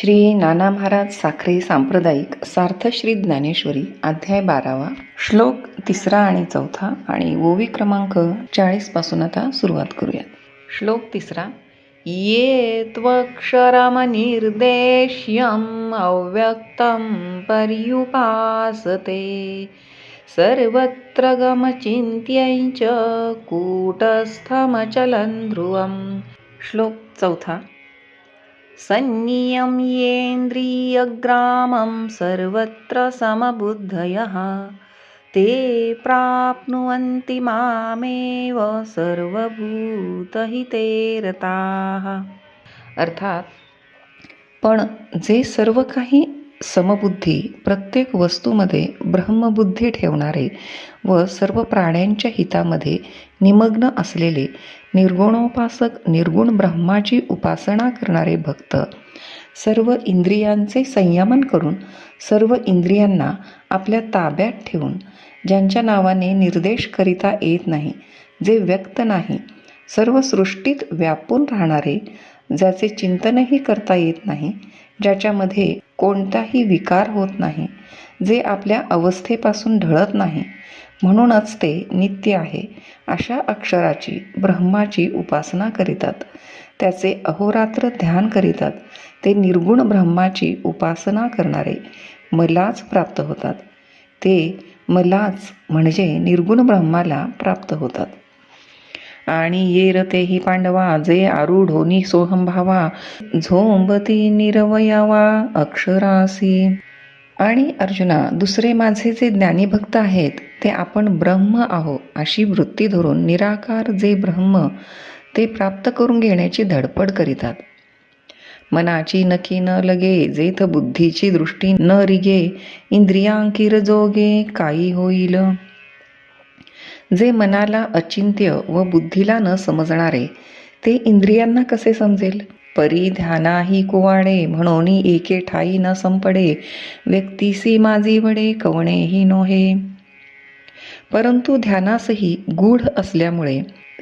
श्री नाना महाराज साखरे सांप्रदायिक सार्थ श्री ज्ञानेश्वरी अध्याय बारावा श्लोक तिसरा आणि चौथा आणि ओवी क्रमांक चाळीसपासून आता सुरुवात करूयात. श्लोक तिसरा ये त्वक्षरमनिर्देश्यम् अव्यक्तं पर्युपासते। सर्वत्र गमचिन्त्यं च कूटस्थमचलं ध्रुवं श्लोक चौथा संनियम्येन्द्रियग्रामं सर्वत्र समबुद्धयः। ते प्राप्नुवन्ति मामेव सर्वभूतहिते रताः अर्थात पण जे सर्व काही समबुद्धी प्रत्येक वस्तूमध्ये ब्रह्मबुद्धी ठेवणारे व सर्व प्राण्यांच्या हितामध्ये निमग्न असलेले निर्गुणोपासक निर्गुण ब्रह्माची उपासना करणारे भक्त सर्व इंद्रियांचे संयमन करून सर्व इंद्रियांना आपल्या ताब्यात ठेवून ज्यांच्या नावाने निर्देश करिता येत नाही जे व्यक्त नाही सर्व सृष्टीत व्यापून राहणारे ज्याचे चिंतनही करता येत नाही ज्याच्यामध्ये कोणताही विकार होत नाही जे आपल्या अवस्थेपासून ढळत नाही. म्हणूनच ते नित्य आहे अशा अक्षराची ब्रह्माची उपासना करीतात. त्याचे अहोरात्र ध्यान करीतात. ते निर्गुण ब्रह्माची उपासना करणारे मलाच प्राप्त होतात. ते मलाच म्हणजे निर्गुण ब्रह्माला प्राप्त होतात. आणि ये रते ही पांडवा जे आरूढोनी सोहंभावा झोंबती निरवयावा अक्षरासी. आणि अर्जुना दुसरे माझे जे ज्ञानी भक्त आहेत ते आपण ब्रह्म आहो अशी वृत्ती धरून निराकार जे ब्रह्म ते प्राप्त करून घेण्याची धडपड करीतात. मनाची नकी न लगे जेथ बुद्धीची दृष्टी न रिगे इंद्रियांकिर जोगे काही होईल. जे मनाला अचिंत्य व बुद्धीला न समजणारे ते इंद्रियांना कसे समजेल? परी ध्यानाही कुवाडे म्हणून एके ठाई न संपडे व्यक्तीसी माझी वडे कवणेही नोहे. परंतु ध्यानासही गूढ असल्यामुळे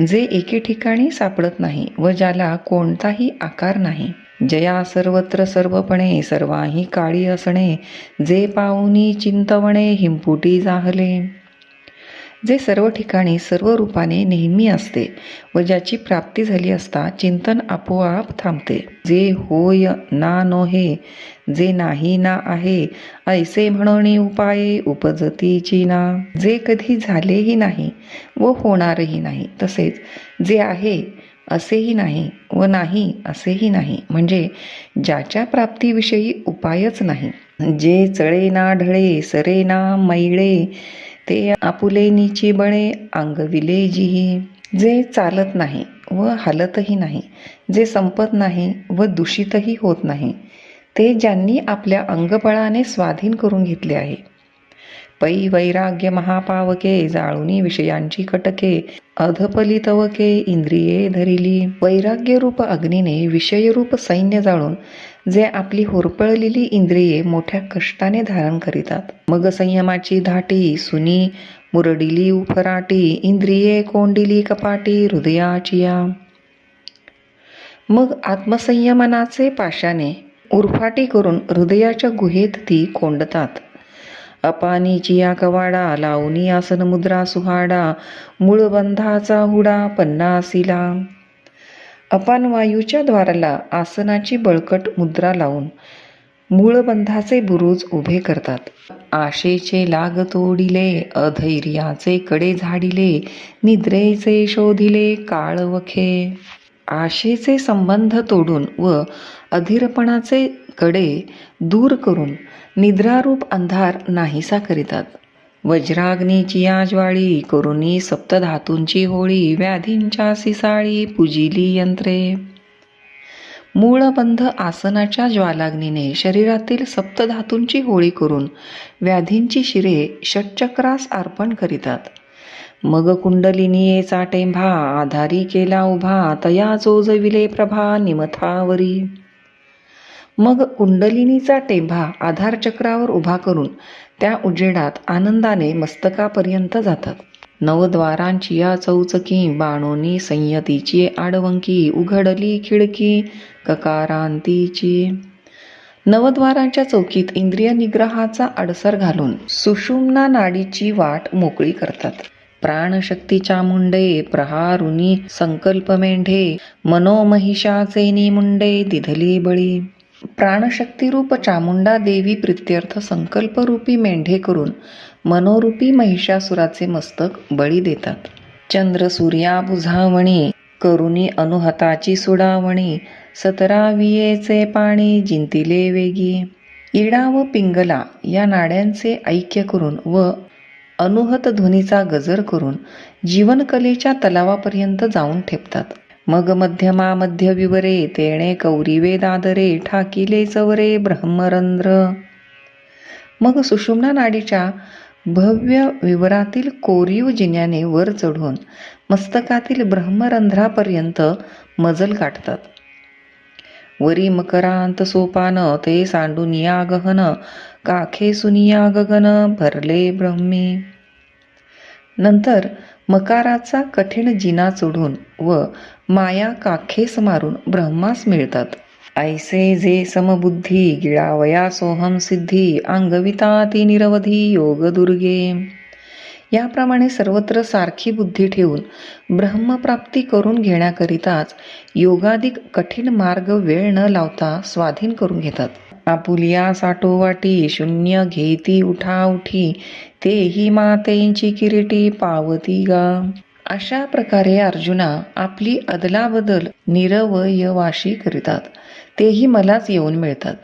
जे एके ठिकाणी सापडत नाही व ज्याला कोणताही आकार नाही जया सर्वत्र सर्वपणे सर्वाही काळी असणे जे पाहुनी चिंतवणे हिंपुटी जाहले. जे सर्व ठिकाणी सर्व रूपाने नेहमी असते व ज्याची प्राप्ती झाली असता चिंतन आपोआप थांबते. जे होय ना नो हे जे नाही ना आहे ऐसे म्हणणे उपाये उपजतीची ना. जे कधी झालेही नाही व होणारही नाही तसेच जे आहे असेही नाही व नाही असेही नाही म्हणजे ज्याच्या प्राप्तीविषयी उपायच नाही. जे चळे ना ढळे सरे ना मैळे ते आपुलेनीची बळे अंगविले जिही जे चालत नाही व हालतही नाही जे संपत नाही व दूषितही होत नाही ते ज्यांनी आपल्या अंगबळाने स्वाधीन करून घेतले आहे. पै वैराग्य महापावके जाळुनी विषयांची कटके अधपली तवके इंद्रिये धरिली. वैराग्यरूप अग्नीने विषयरूप सैन्य जाळून जे आपली होरपळलेली इंद्रिये मोठ्या कष्टाने धारण करीतात. मग संयमाची धाटी सुनी मुरडिली उफराटी इंद्रिये कोंडिली कपाटी हृदयाचिया मग आत्मसंयमनाचे पाशाने उरफाटी करून हृदयाच्या गुहेत ती कोंडतात. अपानी चिया कवाडा लावणी आसन मुद्रा सुहाडा मूळबंधाचा हुडा पन्नासीला. अपान वायूच्या द्वाराला आसनाची बळकट मुद्रा लावून मूळबंधाचे बुरुज उभे करतात. आशेचे लाग तोडिले अधैर्याचे कडे झाडिले निद्रेचे शोधिले काळवखे. आशेचे संबंध तोडून व अधीरपणाचे कडे दूर करून निद्रारूप अंधार नाहीसा करीतात. वज्राग्नीची चिया ज्वाळी करुणी सप्तधातूंची होळी व्याधींच्या सिसाळी पुजिली यंत्रे. मूळबंध आसनाच्या ज्वालाग्नीने शरीरातील सप्तधातूंची होळी करून व्याधींची शिरे षटचक्रास अर्पण करीतात. मग कुंडलिनीयेचा टेंभा आधारी केला उभा तया जोजविले प्रभा निमथावरी. मग कुंडलिनीचा टेंभा आधारचक्रावर उभा करून त्या उजेडात आनंदाने मस्तकापर्यंत जातात. नवद्वारांची या चौचकी बाणोनी संयतीची आडवंकी उघडली खिडकी ककारांतीची. नवद्वारांच्या चौकीत इंद्रिय निग्रहाचा अडसर घालून सुषुम्ना नाडीची वाट मोकळी करतात. प्राणशक्तीच्या मुंडे प्रहारुनी संकल्प मेंढे मनोमहिषाचे निमुंडे दिधली बळी. प्राणशक्तीरूप चामुंडा देवी प्रित्यर्थ संकल्परूपी मेंढे करून मनोरूपी महिषासुराचे मस्तक बळी देतात. चंद्र सूर्या बुझावणी करुणी अनुहताची सुडावणी सतरावियेचे पाणी जिंतिले वेगी. इडा व पिंगला या नाड्यांचे ऐक्य करून व अनुहत ध्वनीचा गजर करून जीवनकलेच्या तलावापर्यंत जाऊन ठेपतात. मग मध्यमा मध्य विवरे तेणे कौरिवे दादरे ठाकिले चवरे ब्रह्मरंध्र. मग सुषुम्ना नाडीच्या भव्य विवरातील कोरीव जिन्याने वर चढून मस्तकातील ब्रह्मरंध्रापर्यंत मजल गाठतात. वरी मकरांत सोपान ते सांडून या गहन काखे सुनिया गगन भरले ब्रह्मी. नंतर मकाराचा कठीण जिना चढून व माया काखेस मारून ब्रह्मास मिळतात. ऐसे जे समबुद्धी गिळावया सोहम सिद्धी अंगविता ती निरवधी योग दुर्गे याप्रमाणे सर्वत्र सारखी बुद्धी ठेवून ब्रह्मप्राप्ती करून घेण्याकरिताच योगाधिक कठीण मार्ग वेळ न लावता स्वाधीन करून घेतात. आपुलिया साठोवाटी शून्य घेती उठा उठी तेही मातेंची किरीटी पावती गा. अशा प्रकारे अर्जुना आपली अदलाबदल निरवयवाशी करीतात. तेही मलाच येऊन मिळतात.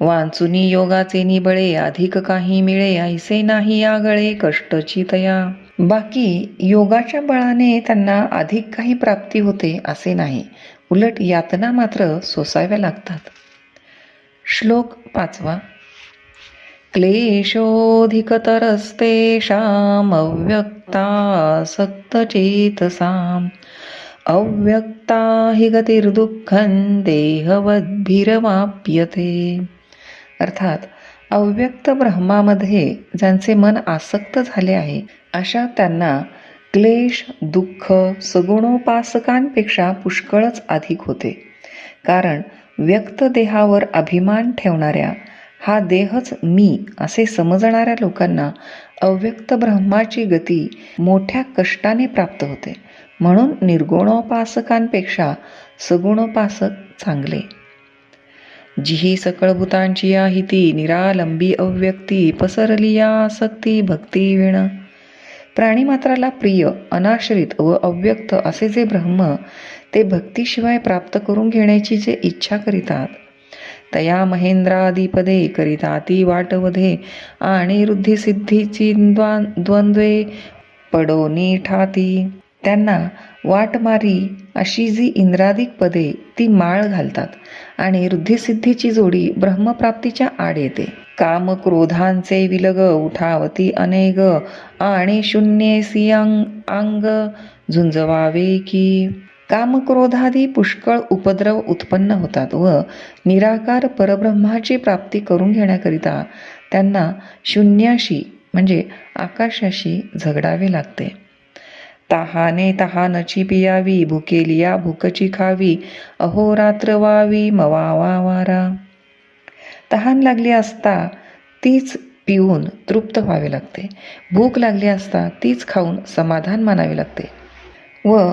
वांचुनी योगाचे निबळे अधिक काही मिळे ऐसे नाही आगळे कष्टची तया. बाकी योगाच्या बळाने त्यांना अधिक काही प्राप्ती होते असे नाही. उलट यातना मात्र सोसाव्या लागतात. श्लोक पाचवा. क्लेशोऽधिकतरस्तेषामव्यक्तासक्तचेतसाम् अव्यक्ता हि गतिर्दुःखं देहवद्भिरमाप्यते। अर्थात अव्यक्त ब्रह्मामध्ये ज्यांचे मन आसक्त झाले आहे अशा त्यांना क्लेश दुःख सगुणोपासकांपेक्षा पुष्कळच अधिक होते. कारण व्यक्त देहावर अभिमान ठेवणाऱ्या हा देहच मी असे समजणाऱ्या लोकांना अव्यक्त ब्रह्माची गती मोठ्या कष्टाने प्राप्त होते. म्हणून निर्गुणोपासकांपेक्षा सगुणोपासक चांगले. जिही सकळ भूतांची हिती निरालंबी अव्यक्ती पसरली या आसक्ती भक्ती विण. प्राणीमात्राला प्रिय अनाश्रित व अव्यक्त असे जे ब्रह्म ते भक्तीशिवाय प्राप्त करून घेण्याची जे इच्छा करीतात तया महेंद्रादिपदे करिताती वाटवधे। आणि रुद्धिसिद्धीची द्वा द्वंद्वे पडोनी ठाती त्यांना वाटमारी अशी जी इंद्रादिक पदे ती माळ घालतात आणि रुद्धिसिद्धीची जोडी ब्रह्मप्राप्तीच्या आड येते। काम क्रोधांचे विलग उठावती अनेग आणि शून्येसी अंग अंग झुंजवावे की। कामक्रोधादी पुष्कळ उपद्रव उत्पन्न होतात व निराकार परब्रह्माची प्राप्ती करून घेण्याकरिता त्यांना शून्याशी म्हणजे आकाशाशी झगडावे लागते. तहाने तहानची पियावी भुकेलिया भूकची खावी अहोरात्र वावी मवावा वारा. तहान लागली असता तीच पिऊन तृप्त व्हावे लागते. भूक लागली असता तीच खाऊन समाधान मानावे लागते. व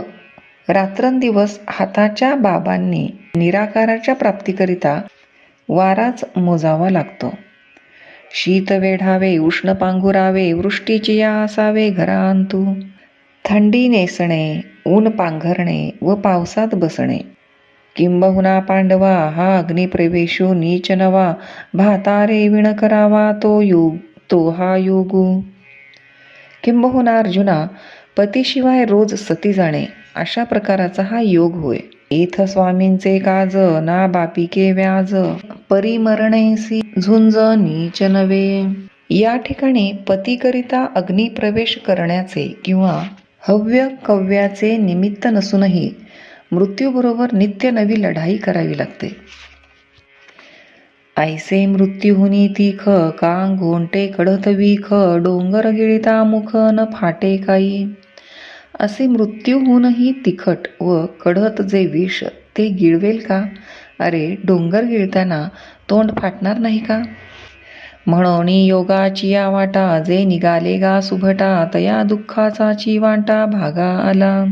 रात्रंदिवस हाताच्या बाबांनी निराकाराच्या प्राप्तीकरिता वाराच मोजावा लागतो. शीत वेढावे उष्ण पांघुरावे वृष्टीची या असावे घरांतू. थंडी नेसणे ऊन पांघरणे व पावसात बसणे. किंबहुना पांडवा हा अग्निप्रवेशो नीच नवा भातारे विण करावा तो योग तो हा योगू. किंबहुना अर्जुना पतीशिवाय रोज सती जाणे. अशा प्रकाराचा हा योग होय. इथ स्वामींचे काज ना बापिके व्याज परिमरणेसी झुंज नीच नवे. या ठिकाणी पतीकरिता अग्निप्रवेश करण्याचे किंवा हव्य कव्याचे निमित्त नसूनही मृत्यूबरोबर नित्य नवी लढाई करावी लागते. ऐसे मृत्यूहुनी तीख कांग घोंटे कडत विख डोंगर गिळिता मुख न फाटे काही. असे मृत्यू होऊनही तिखट व कढत जे विष ते गिळवेल का? अरे डोंगर गिळताना तोंड फाटणार नाही का? म्हणून योगाची या वाटा जे निघाले गा सुभटा तया दुःखाचाची वाटा भागा आला.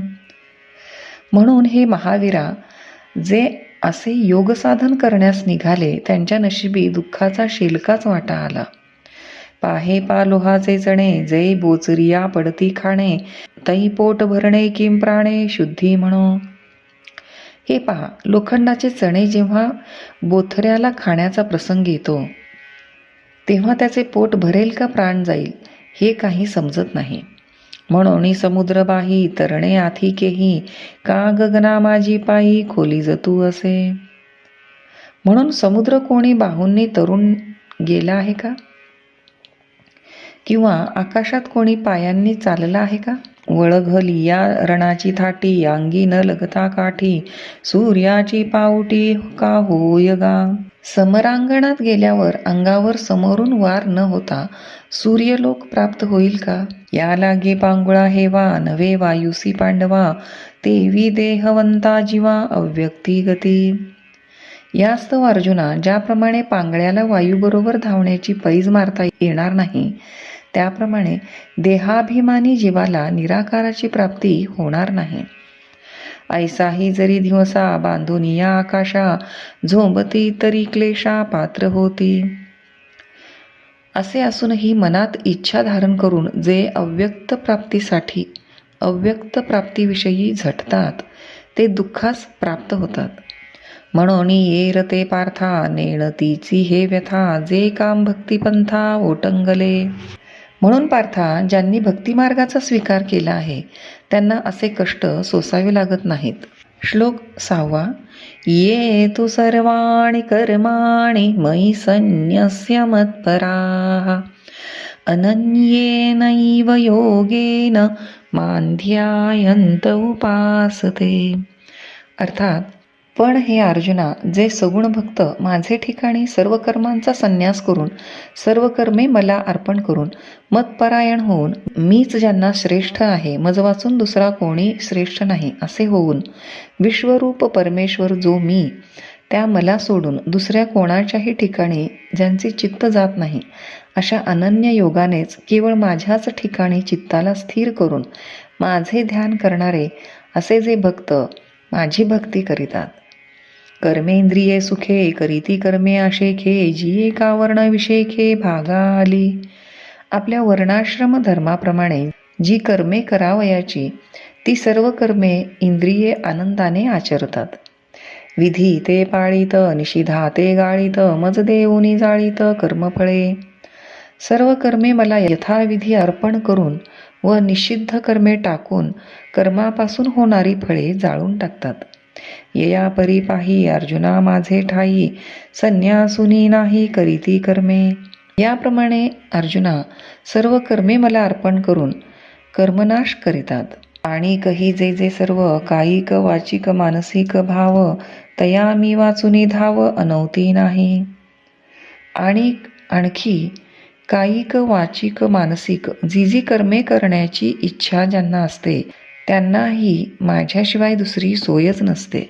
म्हणून हे महावीरा जे असे योगसाधन करण्यास निघाले त्यांच्या नशिबी दुःखाचा शेलकाच वाटा आला. पाहे पालोहाचे चणे जे बोचरिया पडती खाणे तई पोट भरणे किम प्राणे शुद्धी म्हणो. हे पहा लोखंडाचे चणे जेव्हा बोथऱ्याला खाण्याचा प्रसंग येतो तेव्हा त्याचे पोट भरेल का प्राण जाईल हे काही समजत नाही. म्हणून समुद्रबाही तरणे आथिकेही का गगना माझी पायी खोली जतू असे? म्हणून समुद्र कोणी बाहूंनी तरुण गेला आहे का? किंवा आकाशात कोणी पायांनी चालला आहे का? वळघली या रणाची थाटी अंगी न लगता काठी सूर्याची पावटी का होय गा? समरांगणात गेल्यावर अंगावर समोरून वार न होता सूर्यलोक प्राप्त होईल का? या लागे पांगुळा हे वा नवे वायुसी पांडवा तेवी देहवंता जीवा अव्यक्ती गती. यास्तव अर्जुना ज्याप्रमाणे पांगळ्याला वायूबरोबर धावण्याची पैज मारता येणार नाही त्याप्रमाणे देहाभिमानी जीवाला निराकाराची प्राप्ती होणार नाही. ऐसाही जरी दिवसा बांधून या आकाशा झोंबती तरी क्लेशा पात्र होती. असे असूनही मनात इच्छा धारण करून जे अव्यक्त प्राप्तीसाठी अव्यक्त प्राप्तीविषयी झटतात ते दुःखास प्राप्त होतात. म्हणून येर ते पार्था नेणतीची हे व्यथा जे काम भक्तिपंथा ओटंगले. म्हणून पार्था ज्यांनी भक्तिमार्गाचा स्वीकार केला आहे त्यांना असे कष्ट सोसावे लागत नाहीत. श्लोक सहावा. ये तु सर्वाणि कर्माणि मयि संन्यस्य मत्पराः। अनन्येनैव योगेन मांध्यायंत उपासते। अर्थात पण हे अर्जुना जे सगुण भक्त माझे ठिकाणी सर्व कर्मांचा संन्यास करून सर्व कर्मे मला अर्पण करून मतपरायण होऊन मीच ज्यांना श्रेष्ठ आहे मज वाचून दुसरा कोणी श्रेष्ठ नाही असे होऊन विश्वरूप परमेश्वर जो मी त्या मला सोडून दुसऱ्या कोणाच्याही ठिकाणी ज्यांचे चित्त जात नाही अशा अनन्य योगानेच केवळ माझ्याच ठिकाणी चित्ताला स्थिर करून माझे ध्यान करणारे असे जे भक्त माझी भक्ती करीतात. कर्मेंद्रिये सुखे करीती कर्मे आशेखे जी एका वर्ण विषेखे भागा आली आपल्या वर्णाश्रम धर्माप्रमाणे जी कर्मे करावयाची ती सर्व कर्मे इंद्रिये आनंदाने आचरतात. विधी ते पाळीत निषिधा ते गाळीत मज देऊनी जाळीत कर्मफळे. सर्व कर्मे मला यथाविधी अर्पण करून व निषिद्ध कर्मे टाकून कर्मापासून होणारी फळे जाळून टाकतात. यया परिपाही अर्जुना माझे ठाई संन्यासुनी नाही करीती कर्मे. याप्रमाणे अर्जुना सर्व कर्मे मला अर्पण करून कर्मनाश करीतात. आणि कही जे जे सर्व कायिक वाचिक मानसिक भाव तया मी वाचुनी धाव अनवती नाही. आणि आणखी कायिक वाचिक मानसिक जी जी कर्मे करण्याची इच्छा ज्यांना असते त्यांनाही माझ्याशिवाय दुसरी सोयच नसते.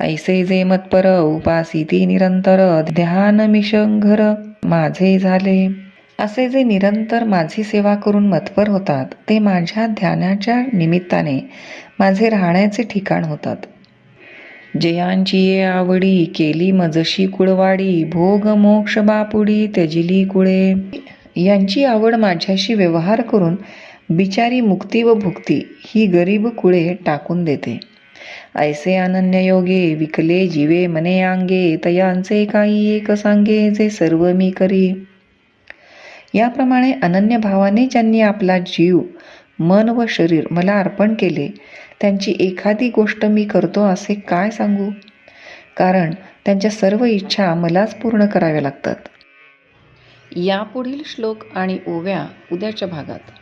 ऐसे जे मतपर उपासिती निरंतर ध्यान मिशंघर माझे झाले. असे जे निरंतर माझी सेवा करून मतपर होतात ते माझ्या ध्यानाच्या निमित्ताने माझे राहण्याचे ठिकाण होतात. जयांची ये आवडी केली मजशी कुळवाडी भोग मोक्ष बापुडी त्यजिली कुळे. यांची आवड माझ्याशी व्यवहार करून बिचारी मुक्ती व भुक्ती ही गरीब कुळे टाकून देते. ऐसे अनन्य योगे विकले जीवे मने अंगे तयांचे काही एक सांगे जे सर्व मी करी. याप्रमाणे अनन्य भावाने ज्यांनी आपला जीव मन व शरीर मला अर्पण केले त्यांची एखादी गोष्ट मी करतो असे काय सांगू? कारण त्यांच्या सर्व इच्छा मलाच पूर्ण कराव्या लागतात. यापुढील श्लोक आणि ओव्या उद्याच्या भागात.